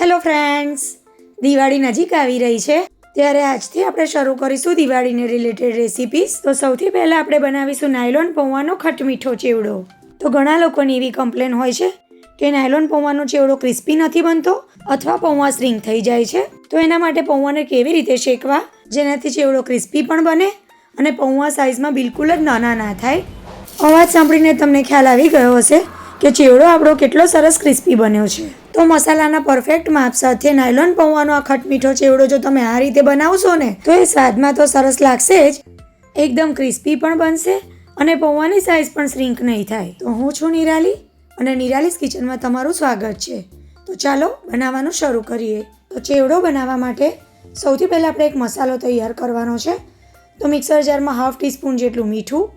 Hello friends Diwali નજીક આવી રહી છે. ત્યારે આજથી આપણે શરૂ કરીશું દિવાળીને રિલેટેડ રેસિપીસ તો સૌથી પહેલાં આપણે બનાવીશું નાયલોન પૌવાનો ખટમીઠો ચેવડો. તો ઘણા લોકોની એવી કમ્પ્લેન હોય છે કે નાયલોન પૌવાનો ચેવડો ક્રિસ્પી નથી બનતો અથવા પૌવા સ્ટ્રિંગ થઈ જાય છે. તો એના માટે પૌવાને કેવી રીતે શેકવા? જેનાથી ચેવડો ક્રિસ્પી પણ બને અને પૌવા સાઇઝમાં બિલકુલ જ નાના ના થાય. અવાજ સાંભળીને તમને ખ્યાલ આવી ગયો હશે કે ચેવડો આપણો કેટલો સરસ ક્રિસ્પી બન્યો છે. તો મસાલાના પરફેક્ટ માપ સાથે નાયલોન પૌવાનો આ ખટમીઠો ચેવડો જો તમે આ રીતે બનાવશો ને, તો એ સ્વાદમાં તો સરસ લાગશે જ. એકદમ ક્રિસ્પી પણ બનશે અને પૌવાની સાઇઝ પણ શ્રિંક નહીં થાય. તો હું છું નિરાલી અને નિરાલીસ કિચનમાં તમારું સ્વાગત છે. તો ચાલો બનાવવાનું શરૂ કરીએ. તો ચેવડો બનાવવા માટે સૌથી પહેલાં આપણે એક મસાલો તૈયાર કરવાનો છે. તો મિક્સર જારમાં હાફ ટીસ્પૂન જેટલું મીઠું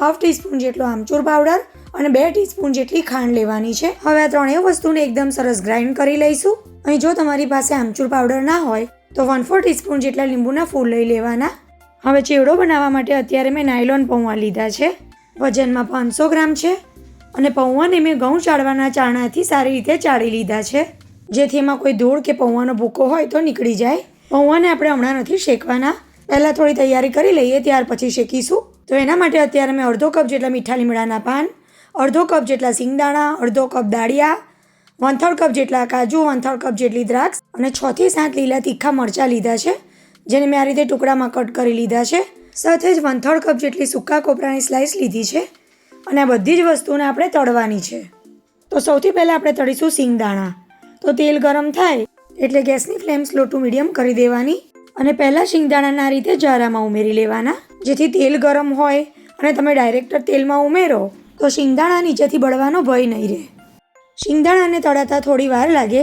હાફ ટીસ્પૂન જેટલો આમચૂર પાવડર અને બે ટીસ્પૂન જેટલી ખાંડ લેવાની છે. હવે આ ત્રણેય વસ્તુને એકદમ સરસ ગ્રાઇન્ડ કરી લઈશું. અહીં જો તમારી પાસે આમચૂર પાવડર ના હોય, તો વન ફોર ટીસ્પૂન જેટલા લીંબુના ફૂલ લઈ લેવાના. હવે ચેવડો બનાવવા માટે અત્યારે મેં નાયલોન પૌવા લીધા છે. વજનમાં પાંચસો ગ્રામ છે અને પૌવાને મેં ઘઉં ચાળવાના ચાણાથી સારી રીતે ચાળી લીધા છે. જેથી એમાં કોઈ ધૂળ કે પૌવાનો ભૂકો હોય તો નીકળી જાય. પૌવાને આપણે હમણાં નથી શેકવાના. પહેલાં થોડી તૈયારી કરી લઈએ, ત્યાર પછી શેકીશું. તો એના માટે અત્યારે મેં અડધો કપ જેટલા મીઠા લીમડાના પાન અડધો કપ જેટલા સિંગદાણા, અડધો કપ દાળિયા વન થર્ડ કપ જેટલા કાજુ વન થર્ડ કપ જેટલી દ્રાક્ષ અને છ થી સાત લીલા તીખા મરચાં લીધા છે, જેને મેં આ રીતે ટુકડામાં કટ કરી લીધા છે. સાથે જ વન થર્ડ કપ જેટલી સૂકા કોપરાની સ્લાઇસ લીધી છે અને આ બધી જ વસ્તુને આપણે તળવાની છે. તો સૌથી પહેલાં આપણે તળીશું સિંગદાણા. તો તેલ ગરમ થાય એટલે ગેસની ફ્લેમ સ્લો ટુ મીડિયમ કરી દેવાની અને પહેલાં શિંગદાણાના રીતે જારામાં ઉમેરી લેવાના, જેથી તેલ ગરમ હોય અને તમે ડાયરેક્ટ તેલમાં ઉમેરો. તો શિંગદાણા નીચેથી બળવાનો ભય નહીં રહે. શિંગદાણાને તળાતા થોડી વાર લાગે,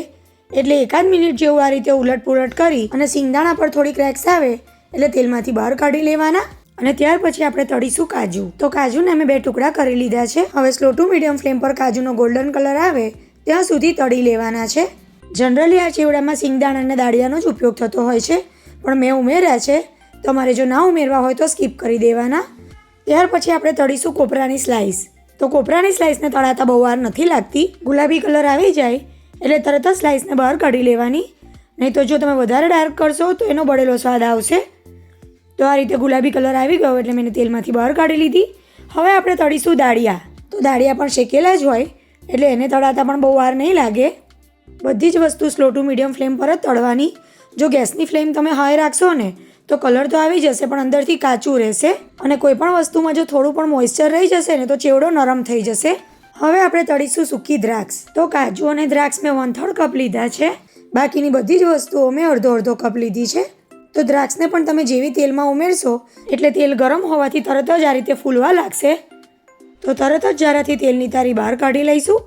એટલે એકાદ મિનિટ જેવું આ રીતે ઉલટપુલટ કરી અને શિંગદાણા પર થોડી ક્રેક્સ આવે, એટલે તેલમાંથી બહાર કાઢી લેવાના અને ત્યાર પછી આપણે તળીશું કાજુ. તો કાજુને અમે બે ટુકડા કરી લીધા છે. હવે સ્લો ટુ મીડિયમ ફ્લેમ પર કાજુનો ગોલ્ડન કલર આવે, ત્યાં સુધી તળી લેવાના છે. જનરલી આ ચેવડામાં શિંગદાણા અને દાળિયાનો જ ઉપયોગ થતો હોય છે, પણ મેં ઉમેર્યા છે, તમારે જો ના ઉમેરવા હોય તો સ્કીપ કરી દેવાના. ત્યાર પછી આપણે તળીશું કોપરાની સ્લાઇસ તો કોપરાની સ્લાઇસને તળાતા બહુ વાર નથી લાગતી. ગુલાબી કલર આવી જાય એટલે તરત જ સ્લાઇસને બહાર કાઢી લેવાની. નહીં તો જો તમે વધારે ડાર્ક કરશો તો એનો બળેલો સ્વાદ આવશે. તો આ રીતે ગુલાબી કલર આવી ગયો એટલે મેં તેલમાંથી બહાર કાઢી લીધી. હવે આપણે તળીશું દાળિયા. તો દાળિયા પણ શેકેલા જ હોય એટલે એને તળાતા પણ બહુ વાર નહીં લાગે. બધી જ વસ્તુ સ્લો ટુ મીડિયમ ફ્લેમ પર જ તળવાની. જો ગેસની ફ્લેમ તમે હાઈ રાખશો ને તો કલર તો આવી જશે, પણ અંદરથી કાચું રહેશે. અને કોઈ પણ વસ્તુમાં જો થોડું પણ મોઇશ્ચર રહી જશે ને, તો ચેવડો નરમ થઈ જશે. હવે આપણે તળીશું સૂકી દ્રાક્ષ. તો કાજુ અને દ્રાક્ષ મેં વન થર્ડ કપ લીધા છે. બાકીની બધી જ વસ્તુઓ મેં અડધો અડધો કપ લીધી છે. તો દ્રાક્ષને પણ તમે જેવી તેલમાં ઉમેરશો, એટલે તેલ ગરમ હોવાથી તરત જ આ રીતે ફૂલવા લાગશે. તો તરત જ જારાથી તેલની તારી બહાર કાઢી લઈશું.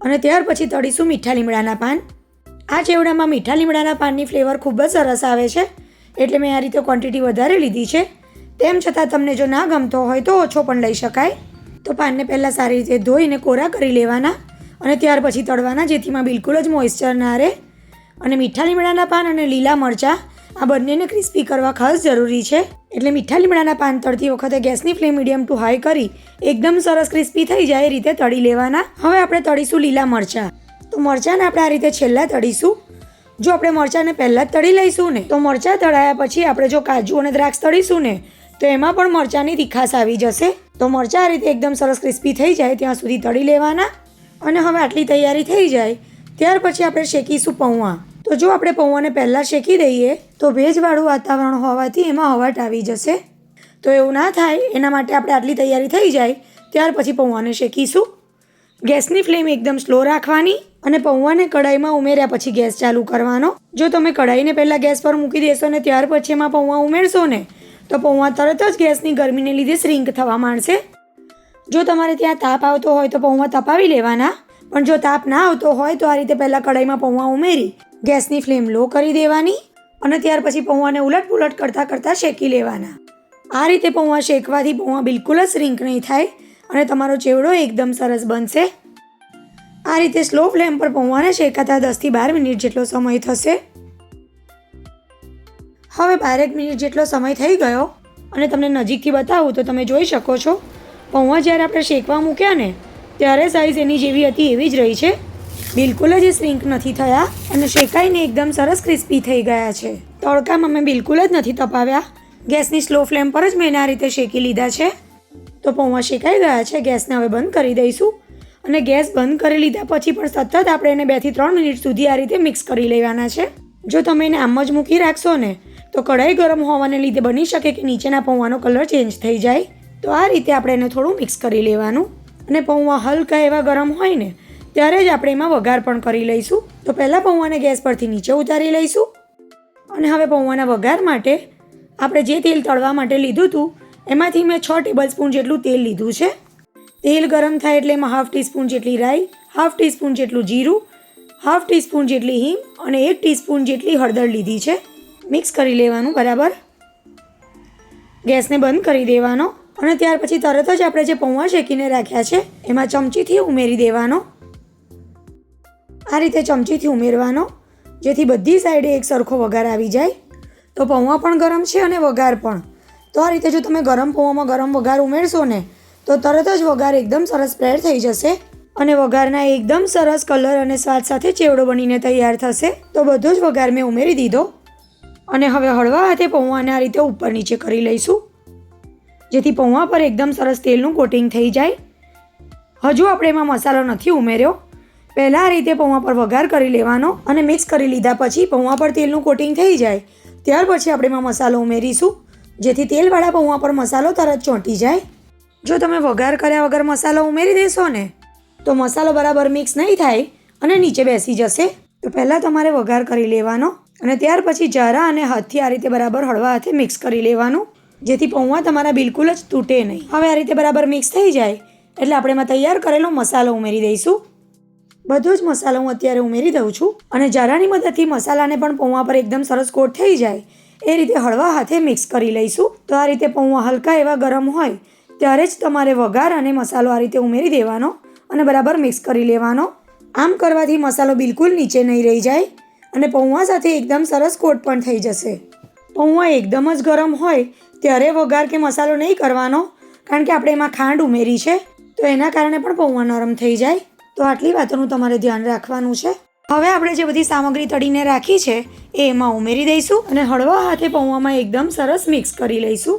અને ત્યાર પછી તળીશું મીઠા લીમડાના પાન. આ ચેવડામાં મીઠા લીમડાના પાનની ફ્લેવર ખૂબ જ સરસ આવે છે. એટલે મેં આ રીતે ક્વોન્ટિટી વધારે લીધી છે. તેમ છતાં તમને જો ના ગમતો હોય તો ઓછો પણ લઈ શકાય. તો પાનને પહેલાં સારી રીતે ધોઈને કોરા કરી લેવાના અને ત્યાર પછી તળવાના, જેથીમાં બિલકુલ જ મોઇશ્ચર ના રહે. અને મીઠા લીમડાના પાન અને લીલા મરચાં, આ બંનેને ક્રિસ્પી કરવા ખાસ જરૂરી છે. એટલે મીઠા લીમડાના પાન તળતી વખતે ગેસની ફ્લેમ મીડિયમ ટુ હાઈ કરી એકદમ સરસ ક્રિસ્પી થઈ જાય એ રીતે તળી લેવાના. હવે આપણે તળીશું લીલા મરચાં. તો મરચાંને આપણે આ રીતે છેલ્લા તળીશું. જો આપણે મરચાંને પહેલાં જ તળી લઈશું ને, તો મરચાં તળાયા પછી આપણે જો કાજુ અને દ્રાક્ષ તળીશું ને, તો એમાં પણ મરચાંની તીખાસ આવી જશે. તો મરચાં આ રીતે એકદમ સરસ ક્રિસ્પી થઈ જાય ત્યાં સુધી તળી લેવાના. અને હવે આટલી તૈયારી થઈ જાય, ત્યાર પછી આપણે શેકીશું પૌવા તો જો આપણે પૌવાને પહેલાં શેકી દઈએ, તો ભેજવાળું વાતાવરણ હોવાથી એમાં હવાટ આવી જશે. તો એવું ના થાય, એના માટે આપણે આટલી તૈયારી થઈ જાય, ત્યાર પછી પૌવાને શેકીશું. ગેસની ફ્લેમ એકદમ સ્લો રાખવાની. અને પૌવાને કડાઈમાં ઉમેર્યા પછી ગેસ ચાલુ કરવાનો. જો તમે કડાઈને પહેલાં ગેસ પર મૂકી દેશો ને ત્યાર પછી એમાં પૌવા ઉમેરશો ને, તો પૌવા તરત જ ગેસની ગરમીને લીધે શ્રિંક થવા માંડશે. જો તમારે ત્યાં તાપ આવતો હોય તો પૌવા તપાવી લેવાના. પણ જો તાપ ના આવતો હોય તો આ રીતે પહેલાં કડાઈમાં પૌવા ઉમેરી, ગેસની ફ્લેમ લો કરી દેવાની અને ત્યાર પછી પૌવાને ઉલટ પુલટ કરતાં કરતાં શેકી લેવાના. આ રીતે પૌવા શેકવાથી પૌવા બિલકુલ જ શ્રિંક નહીં થાય અને તમારો ચેવડો એકદમ સરસ બનશે. આ રીતે સ્લો ફ્લેમ પર પૌવાને શેકાતા દસથી બાર મિનિટ જેટલો સમય થશે. હવે બારેક મિનિટ જેટલો સમય થઈ ગયો અને તમને નજીકથી બતાવું તો તમે જોઈ શકો છો, પૌવા જ્યારે આપણે શેકવા મૂક્યા ને, ત્યારે સાઈઝ એની જેવી હતી એવી જ રહી છે. બિલકુલ જ શ્રિંક નથી થયા અને શેકાઈને એકદમ સરસ ક્રિસ્પી થઈ ગયા છે. તડકામાં મેં બિલકુલ જ નથી તપાવ્યા. ગેસની સ્લો ફ્લેમ પર જ મેં આ રીતે શેકી લીધા છે. તો પૌવા શેકાઈ ગયા છે, ગેસને હવે બંધ કરી દઈશું. અને ગેસ બંધ કરી લીધા પછી પણ સતત આપણે એને બેથી ત્રણ મિનિટ સુધી આ રીતે મિક્સ કરી લેવાના છે. જો તમે એને આમ જ મૂકી રાખશો ને, તો કઢાઈ ગરમ હોવાને લીધે બની શકે કે નીચેના પૌવાનો કલર ચેન્જ થઈ જાય. તો આ રીતે આપણે એને થોડું મિક્સ કરી લેવાનું. અને પૌવા હલકા એવા ગરમ હોય ને, ત્યારે જ આપણે એમાં વઘાર પણ કરી લઈશું. તો પહેલાં પૌવાને ગેસ પરથી નીચે ઉતારી લઈશું. અને હવે પૌવાના વઘાર માટે આપણે જે તેલ તળવા માટે લીધું હતું એમાંથી મેં છ ટેબલ સ્પૂન જેટલું તેલ લીધું છે. તેલ ગરમ થાય એટલે એમાં હાફ ટીસ્પૂન જેટલી રાઈ, હાફ ટીસ્પૂન જેટલું જીરું, હાફ ટીસ્પૂન જેટલી હિંગ અને એક ટીસ્પૂન જેટલી હળદર લીધી છે. મિક્સ કરી લેવાનું બરાબર. ગેસને બંધ કરી દેવાનો અને ત્યાર પછી તરત જ આપણે જે પૌવા શેકીને રાખ્યા છે, એમાં ચમચીથી ઉમેરી દેવાનો. આ રીતે ચમચીથી ઉમેરવાનો, જેથી બધી સાઈડે એક સરખો વઘાર આવી જાય. તો પૌવા પણ ગરમ છે અને વઘાર પણ. તો આ રીતે જો તમે ગરમ પૌવામાં ગરમ વઘાર ઉમેરશો ને તો તરત જ વઘાર એકદમ સરસ સ્પ્રેડ થઈ જશે અને વઘારના એકદમ સરસ કલર અને સ્વાદ સાથે ચેવડો બનીને તૈયાર થશે. તો બધો જ વઘાર મેં ઉમેરી દીધો. અને હવે હળવા હાથે પૌવાને આ રીતે ઉપર નીચે કરી લઈશું. જેથી પૌવા પર એકદમ સરસ તેલનું કોટિંગ થઈ જાય. હજુ આપણે એમાં મસાલો નથી ઉમેર્યો. પહેલાં આ રીતે પૌવા પર વઘાર કરી લેવાનો અને મિક્સ કરી લીધા પછી પૌવા પર તેલનું કોટિંગ થઈ જાય. ત્યાર પછી આપણે એમાં મસાલો ઉમેરીશું. જેથી તેલવાળા પૌવા પર મસાલો તરત ચોંટી જાય. જો તમે વઘાર કર્યા વગર મસાલો ઉમેરી દેશો ને, તો મસાલો બરાબર મિક્સ નહીં થાય અને નીચે બેસી જશે. તો પહેલાં તમારે વઘાર કરી લેવાનો અને ત્યાર પછી જારા અને હાથથી આ રીતે બરાબર હળવા હાથે મિક્સ કરી લેવાનું, જેથી પૌવા તમારા બિલકુલ જ તૂટે નહીં. હવે આ રીતે બરાબર મિક્સ થઈ જાય, એટલે આપણે એમાં તૈયાર કરેલો મસાલો ઉમેરી દઈશું. બધો જ મસાલો હું અત્યારે ઉમેરી દઉં છું અને જારાની મદદથી મસાલાને પણ પૌવા પર એકદમ સરસ કોટ થઈ જાય, એ રીતે હળવા હાથે મિક્સ કરી લઈશું. તો આ રીતે પૌવા હલકા એવા ગરમ હોય ત્યારે જ તમારે વઘાર અને મસાલો આ રીતે ઉમેરી દેવાનો અને બરાબર મિક્સ કરી લેવાનો. આમ કરવાથી મસાલો બિલકુલ નીચે નહીં રહી જાય અને પૌવા સાથે એકદમ સરસ કોટ પણ થઈ જશે. પૌવા એકદમ જ ગરમ હોય ત્યારે વઘાર કે મસાલો નહીં કરવાનો, કારણ કે આપણે એમાં ખાંડ ઉમેરી છે, તો એના કારણે પણ પૌવા નરમ થઈ જાય. તો આટલી વાતોનું તમારે ધ્યાન રાખવાનું છે. હવે આપણે જે બધી સામગ્રી તળીને રાખી છે, એ એમાં ઉમેરી દઈશું અને હળવા હાથે પૌવામાં એકદમ સરસ મિક્સ કરી લઈશું.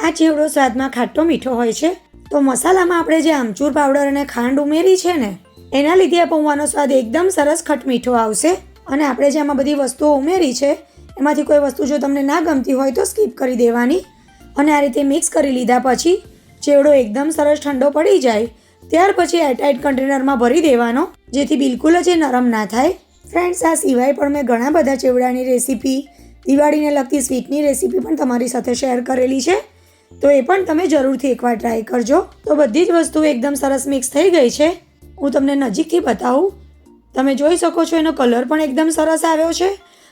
આ ચેવડો સ્વાદમાં ખાટો મીઠો હોય છે, તો મસાલામાં આપણે જે આમચૂર પાવડર અને ખાંડ ઉમેરી છે ને, એના લીધે આ પૌવાનો સ્વાદ એકદમ સરસ ખટ મીઠો આવશે. અને આપણે જે આમાં બધી વસ્તુઓ ઉમેરી છે, એમાંથી કોઈ વસ્તુ જો તમને ના ગમતી હોય તો સ્કીપ કરી દેવાની. અને આ રીતે મિક્સ કરી લીધા પછી, ચેવડો એકદમ સરસ ઠંડો પડી જાય, ત્યાર પછી એરટાઇટ કન્ટેનરમાં ભરી દેવાનો, જેથી બિલકુલ જ એ નરમ ના થાય. ફ્રેન્ડ્સ આ સિવાય પણ મેં ઘણા બધા ચેવડાની રેસીપી દિવાળીને લગતી સ્વીટની રેસીપી પણ તમારી સાથે શેર કરેલી છે. તો એ પણ તમે જરૂરથી એકવાર ટ્રાય કરજો. તો બધી જ વસ્તુ એકદમ સરસ મિક્સ થઈ ગઈ છે. હું તમને નજીકથી બતાવું. તમે જોઈ શકો છો એનો કલર પણ એકદમ સરસ આવ્યો છે.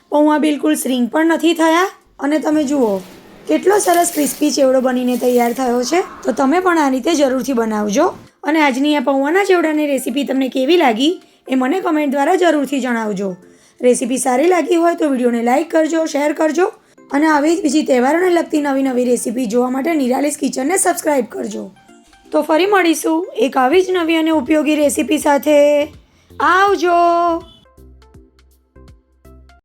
પૌવા બિલકુલ શ્રિંક પણ નથી થયા. અને તમે જુઓ, કેટલો સરસ ક્રિસ્પી ચેવડો બનીને તૈયાર થયો છે. તો તમે પણ આ રીતે જરૂરથી બનાવજો. અને આજની આ પૌવાના ચેવડાની રેસીપી તમને કેવી લાગી એ મને કમેન્ટ દ્વારા જરૂરથી જણાવજો. રેસીપી સારી લાગી હોય તો વિડીયોને લાઇક કરજો શેર કરજો. અને આવી જ બીજી તહેવારોને લગતી નવી નવી રેસીપી જોવા માટે નિરાલિસ કિચનને સબસ્ક્રાઈબ કરજો. તો ફરી મળીશું એક આવી જ નવી અને ઉપયોગી રેસીપી સાથે. આવજો!